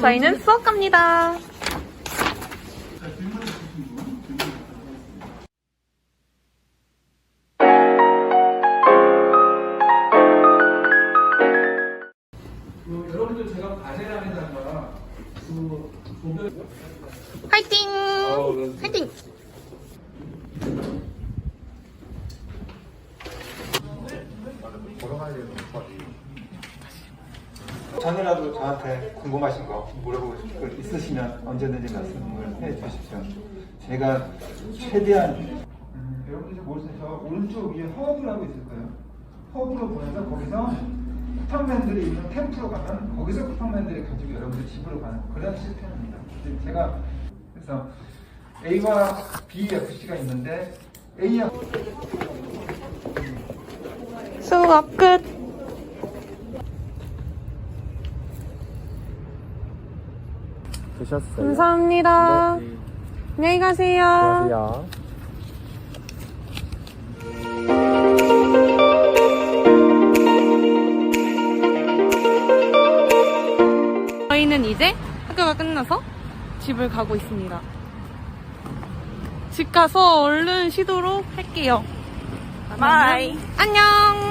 저희는 수업 갑니다. 그, 여러분들 제가 바제라는 단어가 그 화이팅! 화이팅! 전이라도 저한테 궁금하신 거 물어보고 싶은 거 있으시면 언제든지 말씀을 해 주십시오. 제가 최대한 음, 여러분들. 저 오른쪽 위에 허브라고 있을 거예요. 허브로 보내서 거기서 쿠팡맨들이 있는 템프로 가면 거기서 쿠팡맨들이 가지고 여러분들 집으로 가는 그런 시스템입니다. 제가 그래서 A와 B, FC가 있는데 A와 수업 끝! 드셨어요? 감사합니다. 네. 안녕히 가세요. 안녕하세요. 저희는 이제 학교가 끝나서 집을 가고 있습니다. 집 가서 얼른 쉬도록 할게요. 바이. 안녕.